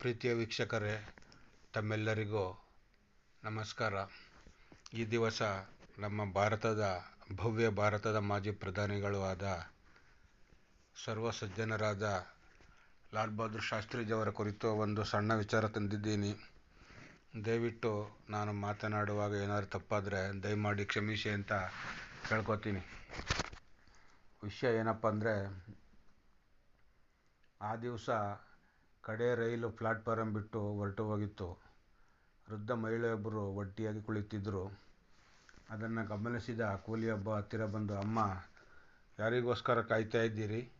ಪ್ರೀತಿಯ ವೀಕ್ಷಕರೇ, ತಮ್ಮೆಲ್ಲರಿಗೂ ನಮಸ್ಕಾರ. ಈ ದಿವಸ ನಮ್ಮ ಭಾರತದ, ಭವ್ಯ ಭಾರತದ ಮಾಜಿ ಪ್ರಧಾನಿಗಳು ಆದ ಸರ್ವ ಸಜ್ಜನರಾದ ಲಾಲ್ ಬಹದ್ದೂರ್ ಶಾಸ್ತ್ರೀಜಿಯವರ ಕುರಿತು ಒಂದು ಸಣ್ಣ ವಿಚಾರ ತಂದಿದ್ದೀನಿ. ದಯವಿಟ್ಟು ನಾನು ಮಾತನಾಡುವಾಗ ಏನಾದರೂ ತಪ್ಪಾದರೆ ದಯಮಾಡಿ ಕ್ಷಮಿಸಿ ಅಂತ ಕೇಳ್ಕೊತೀನಿ. ವಿಷಯ ಏನಪ್ಪ ಅಂದರೆ ಆ ದಿವಸ ಕಡೆ ರೈಲು ಪ್ಲಾಟ್ಫಾರಂ ಬಿಟ್ಟು ಹೊರಟು ಹೋಗಿತ್ತು. ವೃದ್ಧ ಮಹಿಳೆಯೊಬ್ಬರು ಒಟ್ಟಿಯಾಗಿ ಕುಳಿತಿದ್ದರು ಅದನ್ನು ಗಮನಿಸಿದ ಕೂಲಿಯೊಬ್ಬ ಹತ್ತಿರ ಬಂದು, ಅಮ್ಮ, ಯಾರಿಗೋಸ್ಕರ ಕಾಯ್ತಾ ಇದ್ದೀರಿ?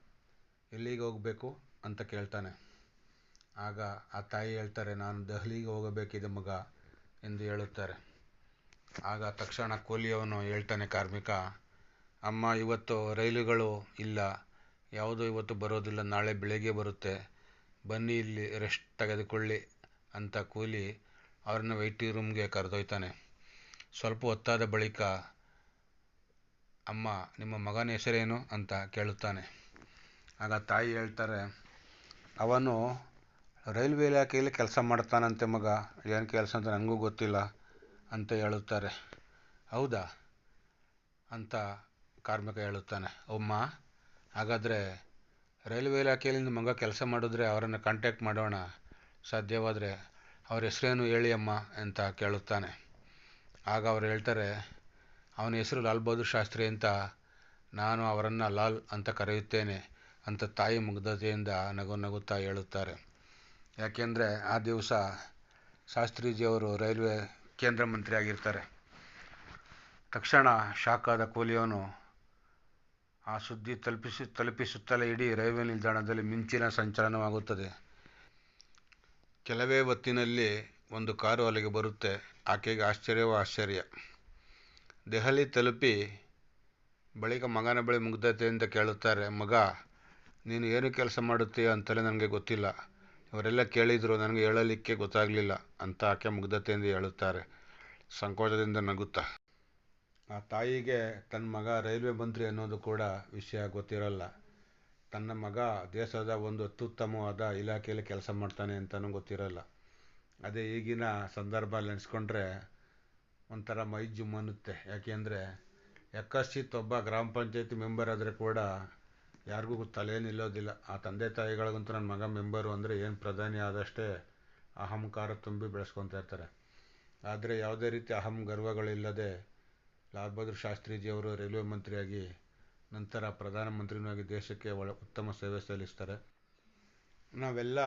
ಎಲ್ಲಿಗೆ ಹೋಗಬೇಕು? ಅಂತ ಕೇಳ್ತಾನೆ. ಆಗ ಆ ತಾಯಿ ಹೇಳ್ತಾರೆ, ನಾನು ದೆಹಲಿಗೆ ಹೋಗಬೇಕಿದೆ ಮಗ ಎಂದು ಹೇಳುತ್ತಾರೆ. ಆಗ ತಕ್ಷಣ ಕೂಲಿಯವನು ಹೇಳ್ತಾನೆ ಕಾರ್ಮಿಕ, ಅಮ್ಮ, ಇವತ್ತು ರೈಲುಗಳು ಇಲ್ಲ. ಯಾವುದೂ ಇವತ್ತು ಬರೋದಿಲ್ಲ. ನಾಳೆ ಬೆಳಗ್ಗೆ ಬರುತ್ತೆ. ಬನ್ನಿ ಇಲ್ಲಿ ರೆಸ್ಟ್ ತೆಗೆದುಕೊಳ್ಳಿ ಅಂತ ಕೂಲಿ ಅವ್ರನ್ನ ವೈಟಿಂಗ್ ರೂಮ್ಗೆ ಕರೆದೊಯ್ತಾನೆ. ಸ್ವಲ್ಪ ಹೊತ್ತಾದ ಬಳಿಕ ಅಮ್ಮ, ನಿಮ್ಮ ಮಗನ ಹೆಸರೇನು ಅಂತ ಕೇಳುತ್ತಾನೆ. ಆಗ ತಾಯಿ ಹೇಳ್ತಾರೆ, ಅವನು ರೈಲ್ವೆ ಇಲಾಖೆಯಲ್ಲಿ ಕೆಲಸ ಮಾಡ್ತಾನಂತೆ ಮಗ, ಏನು ಕೆಲಸ ಅಂತ ನನಗೂ ಗೊತ್ತಿಲ್ಲ ಅಂತ ಹೇಳುತ್ತಾರೆ. ಹೌದಾ? ಅಂತ ಕಾರ್ಮಿಕ ಹೇಳುತ್ತಾನೆ. ಅಮ್ಮ, ಹಾಗಾದರೆ ರೈಲ್ವೆ ಇಲಾಖೆಯಲ್ಲಿ ಮಗ ಕೆಲಸ ಮಾಡಿದ್ರೆ ಅವರನ್ನು ಕಾಂಟ್ಯಾಕ್ಟ್ ಮಾಡೋಣ, ಸಾಧ್ಯವಾದರೆ ಅವ್ರ ಹೆಸರೇನು ಹೇಳಿ ಅಮ್ಮ ಅಂತ ಕೇಳುತ್ತಾನೆ. ಆಗ ಅವ್ರು ಹೇಳ್ತಾರೆ, ಅವನ ಹೆಸರು ಲಾಲ್ ಬಹದ್ದೂರ್ ಶಾಸ್ತ್ರಿ ಅಂತ ನಾನು ಅವರನ್ನು ಲಾಲ್ ಅಂತ ಕರೆಯುತ್ತೇನೆ ಅಂತ ತಾಯಿ ಮುಗ್ಧತೆಯಿಂದ ನಗು ನಗುತ್ತಾ ಹೇಳುತ್ತಾರೆ. ಯಾಕೆಂದರೆ ಆ ದಿವಸ ಶಾಸ್ತ್ರೀಜಿಯವರು ರೈಲ್ವೆ ಕೇಂದ್ರ ಮಂತ್ರಿ ಆಗಿರ್ತಾರೆ. ತಕ್ಷಣ ಶಾಖಾದ ಕೂಲಿಯವನು ಆ ಸುದ್ದಿ ತಲುಪಿಸಿ, ತಲುಪಿಸುತ್ತಲೇ ಇಡೀ ರೈಲ್ವೆ ನಿಲ್ದಾಣದಲ್ಲಿ ಮಿಂಚಿನ ಸಂಚಲನವಾಗುತ್ತದೆ. ಕೆಲವೇ ಹೊತ್ತಿನಲ್ಲಿ ಒಂದು ಕಾರು ಅಲ್ಲಿಗೆ ಬರುತ್ತೆ. ಆಕೆಗೆ ಆಶ್ಚರ್ಯವೋ ಆಶ್ಚರ್ಯ. ದೆಹಲಿ ತಲುಪಿ ಬಳಿಕ ಮಗನ ಬಳಿ ಮುಗ್ಧತೆಯಿಂದ ಕೇಳುತ್ತಾರೆ, ಮಗ, ನೀನು ಏನು ಕೆಲಸ ಮಾಡುತ್ತೀಯ ಅಂತಲೇ ನನಗೆ ಗೊತ್ತಿಲ್ಲ. ಅವರೆಲ್ಲ ಕೇಳಿದರು, ನನಗೆ ಹೇಳಲಿಕ್ಕೆ ಗೊತ್ತಾಗಲಿಲ್ಲ ಅಂತ ಆಕೆ ಮುಗ್ಧತೆಯಿಂದ ಹೇಳುತ್ತಾರೆ. ಸಂಕೋಚದಿಂದ ನಗುತ್ತಾ. ಆ ತಾಯಿಗೆ ತನ್ನ ಮಗ ರೈಲ್ವೆ ಮಂತ್ರಿ ಅನ್ನೋದು ಕೂಡ ವಿಷಯ ಗೊತ್ತಿರಲ್ಲ. ತನ್ನ ಮಗ ದೇಶದ ಒಂದು ಅತ್ಯುತ್ತಮವಾದ ಇಲಾಖೆಯಲ್ಲಿ ಕೆಲಸ ಮಾಡ್ತಾನೆ ಅಂತಲೂ ಗೊತ್ತಿರಲ್ಲ. ಅದೇ ಈಗಿನ ಸಂದರ್ಭ ನೆನೆಸ್ಕೊಂಡ್ರೆ ಒಂಥರ ಮೈ ಜುಮ್ ಅನ್ನುತ್ತೆ. ಯಾಕೆಂದರೆ ಯಕ್ಕಶ್ಚಿತ್ ಒಬ್ಬ ಗ್ರಾಮ ಪಂಚಾಯತಿ ಮೆಂಬರ್ ಆದರೆ ಕೂಡ ಯಾರಿಗೂ ತಲೆ ನಿಲ್ಲೋದಿಲ್ಲ. ಆ ತಂದೆ ತಾಯಿಗಳಿಗಂತೂ ನನ್ನ ಮಗ ಮೆಂಬರು ಅಂದರೆ ಏನು ಪ್ರಧಾನಿ ಆದಷ್ಟೇ ಅಹಂಕಾರ ತುಂಬಿ ಬೆಳೆಸ್ಕೊತಾ ಇರ್ತಾರೆ. ಆದರೆ ಯಾವುದೇ ರೀತಿ ಅಹಂ ಗರ್ವಗಳಿಲ್ಲದೆ ಲಾಲ್ ಬಹದ್ದೂರ್ ಶಾಸ್ತ್ರೀಜಿಯವರು ರೈಲ್ವೆ ಮಂತ್ರಿಯಾಗಿ ನಂತರ ಪ್ರಧಾನಮಂತ್ರಿನೂ ಆಗಿ ದೇಶಕ್ಕೆ ಒಳ ಉತ್ತಮ ಸೇವೆ ಸಲ್ಲಿಸ್ತಾರೆ. ನಾವೆಲ್ಲ